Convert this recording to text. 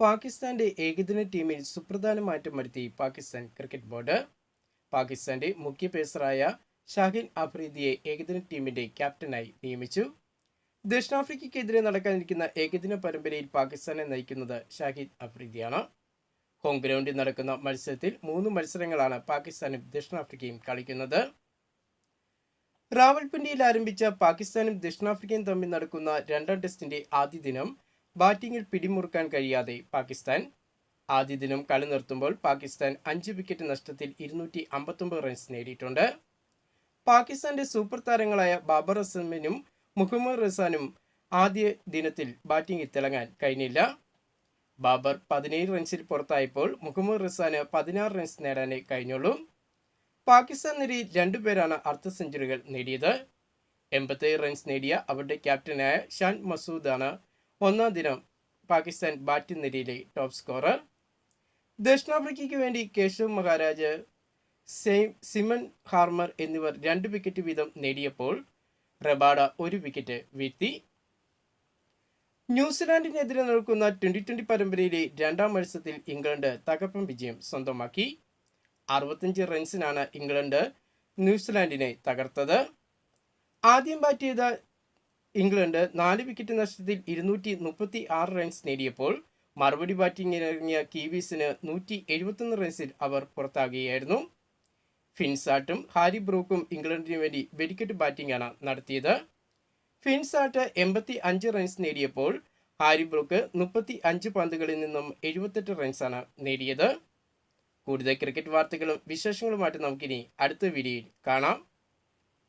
പാകിസ്ഥാന്റെ ഏകദിന ടീമിൽ സുപ്രധാന മാറ്റം വരുത്തി പാകിസ്ഥാൻ ക്രിക്കറ്റ് ബോർഡ്. പാകിസ്ഥാന്റെ മുഖ്യ പേസറായ ഷാഹിൻ അഫ്രീദിയെ ഏകദിന ടീമിന്റെ ക്യാപ്റ്റനായി നിയമിച്ചു. ദക്ഷിണാഫ്രിക്കയ്ക്കെതിരെ നടക്കാനിരിക്കുന്ന ഏകദിന പരമ്പരയിൽ പാകിസ്ഥാനെ നയിക്കുന്നത് ഷാഹിദ് അഫ്രീദിയാണ് ഹോം ഗ്രൗണ്ടിൽ നടക്കുന്ന മത്സരത്തിൽ മൂന്ന് മത്സരങ്ങളാണ് പാകിസ്ഥാനും ദക്ഷിണാഫ്രിക്കയും കളിക്കുന്നത്. റാവൽപിണ്ടിയിൽ ആരംഭിച്ച പാകിസ്ഥാനും ദക്ഷിണാഫ്രിക്കയും തമ്മിൽ നടക്കുന്ന രണ്ടാം ടെസ്റ്റിന്റെ ആദ്യ ദിനം ബാറ്റിംഗിൽ പിടിമുറുക്കാൻ കഴിയാതെ പാകിസ്ഥാൻ ആദ്യ ദിനം കളി നിർത്തുമ്പോൾ പാകിസ്ഥാൻ അഞ്ച് വിക്കറ്റ് നഷ്ടത്തിൽ ഇരുന്നൂറ്റി അമ്പത്തൊമ്പത് റൺസ് നേടിയിട്ടുണ്ട്. പാകിസ്ഥാന്റെ സൂപ്പർ താരങ്ങളായ ബാബർ അസമിനും മുഹമ്മദ് റസാനും ആദ്യ ദിനത്തിൽ ബാറ്റിംഗിൽ തിളങ്ങാൻ കഴിഞ്ഞില്ല. ബാബർ പതിനേഴ് റൺസിൽ പുറത്തായപ്പോൾ മുഹമ്മദ് റസാന് പതിനാറ് റൺസ് നേടാനേ കഴിഞ്ഞുള്ളൂ. പാകിസ്ഥാൻ നിരയിൽ രണ്ടുപേരാണ് അർദ്ധ സെഞ്ചുറികൾ നേടിയത്. എൺപത്തേഴ് റൺസ് നേടിയ അവരുടെ ക്യാപ്റ്റനായ ഷാൻ മസൂദാണ് ഒന്നാം ദിനം പാകിസ്ഥാൻ ബാറ്റിംഗ് നിരയിലെ ടോപ്പ് സ്കോറർ ദക്ഷിണാഫ്രിക്കയ്ക്ക് വേണ്ടി കേശവ് മഹാരാജ് സെയിം സിമൻ ഹാർമർ എന്നിവർ രണ്ട് വിക്കറ്റ് വീതം നേടിയപ്പോൾ റബാഡ ഒരു വിക്കറ്റ് വീഴ്ത്തി. ന്യൂസിലാൻഡിനെതിരെ നടക്കുന്ന ട്വന്റി ട്വന്റി പരമ്പരയിലെ രണ്ടാം മത്സരത്തിൽ ഇംഗ്ലണ്ട് തകർപ്പൻ വിജയം സ്വന്തമാക്കി. അറുപത്തഞ്ച് റൺസിനാണ് ഇംഗ്ലണ്ട് ന്യൂസിലാൻഡിനെ തകർത്തത്. ആദ്യം ബാറ്റ് ചെയ്ത ഇംഗ്ലണ്ട് നാല് വിക്കറ്റ് നഷ്ടത്തിൽ ഇരുന്നൂറ്റി മുപ്പത്തി ആറ് റൺസ് നേടിയപ്പോൾ മറുപടി ബാറ്റിംഗിനിറങ്ങിയ കീവീസിന് നൂറ്റി എഴുപത്തൊന്ന് റൺസിൽ അവർ പുറത്താകുകയായിരുന്നു. ഫിൻസാട്ടും ഹാരി ബ്രൂക്കും ഇംഗ്ലണ്ടിനു വേണ്ടി വെടിക്കെട്ട് ബാറ്റിംഗാണ് നടത്തിയത്. ഫിൻസാട്ട് എൺപത്തി അഞ്ച് റൺസ് നേടിയപ്പോൾ ഹാരി ബ്രൂക്ക് മുപ്പത്തി അഞ്ച് പന്തുകളിൽ നിന്നും എഴുപത്തെട്ട് റൺസാണ് നേടിയത്. കൂടുതൽ ക്രിക്കറ്റ് വാർത്തകളും വിശേഷങ്ങളുമായിട്ട് നമുക്കിനി അടുത്ത വീഡിയോയിൽ കാണാം.